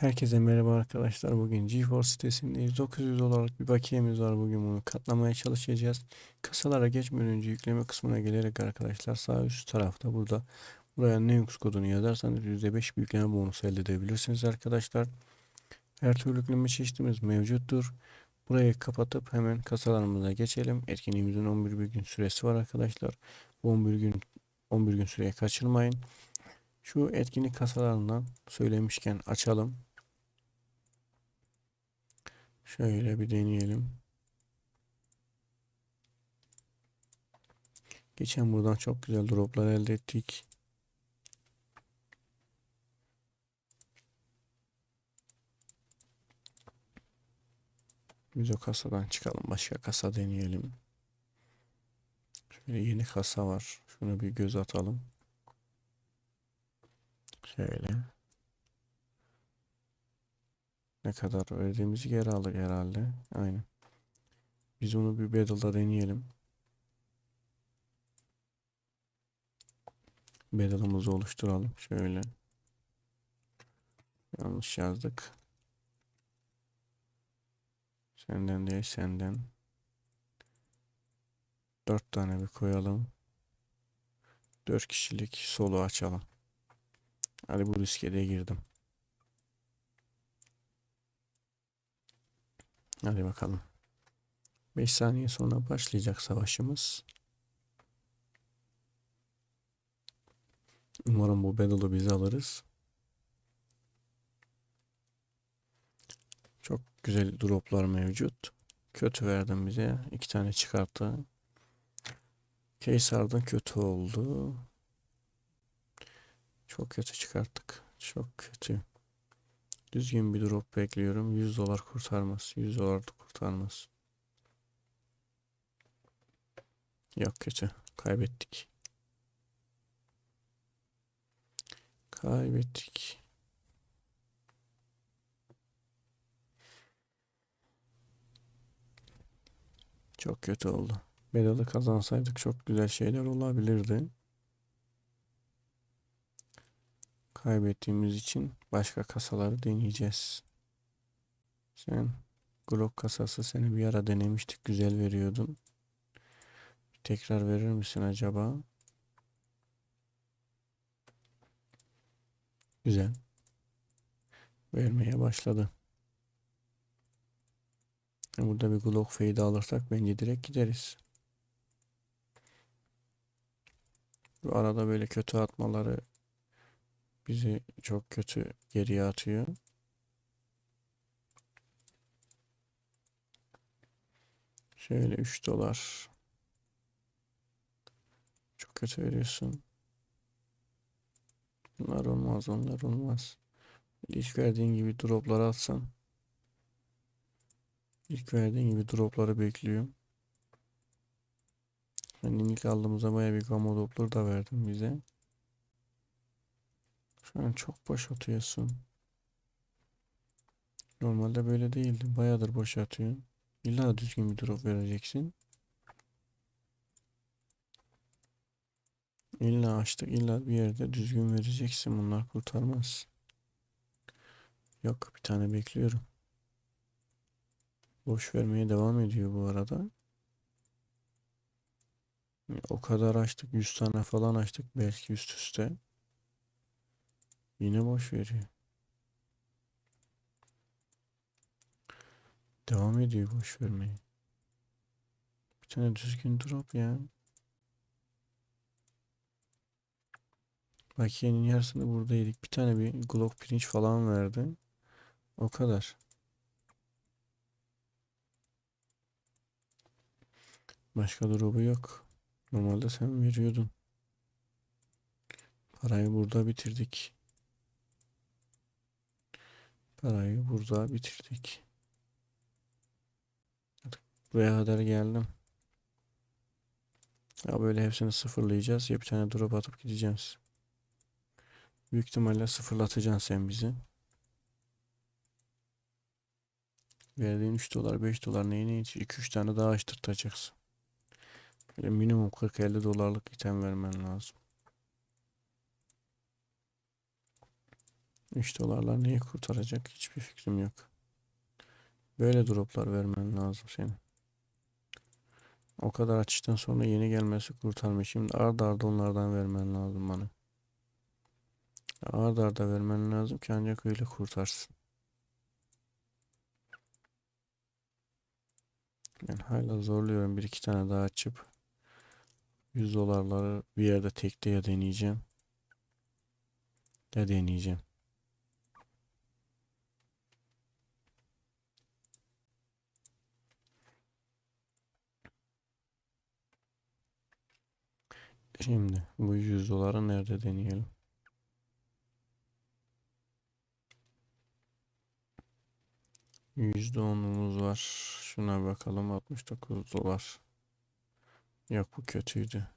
Herkese merhaba arkadaşlar. Bugün GeForce sitesindeyiz. 900 dolarlık bir bakiyemiz var. Bugün bunu katlamaya çalışacağız. Kasalara geçmeden önce yükleme kısmına gelerek arkadaşlar sağ üst tarafta burada buraya Nux kodunu yazarsanız %5 bir yükleme bonusu elde edebilirsiniz arkadaşlar. Her türlü yükleme çeşitimiz mevcuttur. Burayı kapatıp hemen kasalarımıza geçelim. Etkinliğimizin 11 bir gün süresi var arkadaşlar. Bu 11 gün 11 gün süreyi kaçırmayın. Şu etkinlik kasalarından söylemişken açalım. Şöyle bir deneyelim. Geçen buradan çok güzel droplar elde ettik. Biz o kasadan çıkalım. Başka kasa deneyelim. Şöyle yeni kasa var. Şunu bir göz atalım. Şöyle. Ne kadar verdiğimizi geri aldık herhalde. Aynen. Biz onu bir battle'da deneyelim. Battle'ımızı oluşturalım. Şöyle. Yanlış yazdık. Senden değil senden. Dört tane bir koyalım. Dört kişilik solo açalım. Hadi bu riske de girdim. Hadi bakalım. 5 saniye sonra başlayacak savaşımız. Umarım bu battle'ı biz alırız. Çok güzel droplar mevcut. Kötü verdim bize. iki tane çıkarttı. Keysar'dan kötü oldu. Çok kötü çıkarttık. Çok kötü. Düzgün bir drop bekliyorum. 100 dolar kurtarmaz. 100 dolar da kurtarmaz. Yok kötü. Kaybettik. Kaybettik. Çok kötü oldu. Bedalı kazansaydık çok güzel şeyler olabilirdi. Kaybettiğimiz için başka kasaları deneyeceğiz. Sen Glock kasası seni bir ara denemiştik. Güzel veriyordun. Tekrar verir misin acaba? Güzel. Vermeye başladı. Burada bir Glock fade alırsak bence direkt gideriz. Bu arada böyle kötü atmaları bizi çok kötü geriye atıyor. Şöyle 3 dolar. Çok kötü veriyorsun. Bunlar olmaz, onlar olmaz. İlk verdiğin gibi dropları atsan. İlk verdiğin gibi dropları bekliyorum. Yani ilk aldığımızda baya bir gamma doplar da verdin bize. Şu an çok boş atıyorsun. Normalde böyle değildi. Bayağıdır boş atıyorsun. İlla düzgün bir drop vereceksin. İlla açtık. illa bir yerde düzgün vereceksin. Bunlar kurtarmaz. Yok bir tane bekliyorum. Boş vermeye devam ediyor bu arada. O kadar açtık. 100 tane falan açtık. Belki üst üste. Yine boş veriyor. Devam ediyor boş vermeyi. Bir tane düzgün drop ya. Bakiyenin yarısını burada yedik. Bir tane bir Glock pirinç falan verdi. O kadar. Başka drop'u yok. Normalde sen veriyordun. Parayı burada bitirdik. Parayı burada bitirdik. Buraya kadar geldim. Ya böyle hepsini sıfırlayacağız. Ya bir tane drop atıp gideceğiz. Büyük ihtimalle sıfırlatacaksın sen bizi. Verdiğin 3 dolar 5 dolar neyine yetiyor? 2-3 tane daha açtırtacaksın. Böyle minimum 40-50 dolarlık item vermen lazım. 3 dolarlar neyi kurtaracak hiçbir fikrim yok. Böyle droplar vermen lazım senin. O kadar açıştan sonra yeni gelmesi kurtarmış. Şimdi ard arda onlardan vermen lazım bana. Ard arda vermen lazım ki ancak öyle kurtarsın. Ben hala zorluyorum. Bir iki tane daha açıp 100 dolarları bir yerde tekte ya deneyeceğim. Ya deneyeceğim. Şimdi bu 100 doları nerede deneyelim? %10'umuz var. Şuna bakalım 69 dolar. Yok bu kötüydü.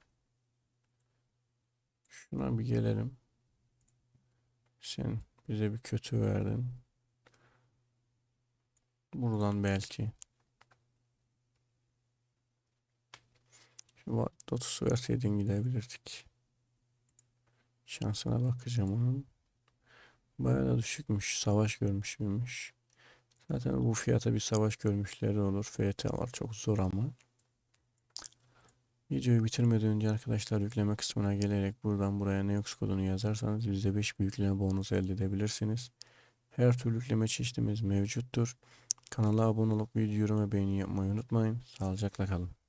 Şuna bir gelelim. Sen bize bir kötü verdin. Buradan belki. Şu Lotus'u verseydin gidebilirdik. Şansına bakacağım onun. Bayağı da düşükmüş. Savaş görmüş müymüş. Zaten bu fiyata bir savaş görmüşleri olur. FT var çok zor ama. Videoyu bitirmeden önce arkadaşlar yükleme kısmına gelerek buradan buraya Neox kodunu yazarsanız %5 bir yükleme bonusu elde edebilirsiniz. Her türlü yükleme çeşitimiz mevcuttur. Kanala abone olup video yorum ve beğeni yapmayı unutmayın. Sağlıcakla kalın.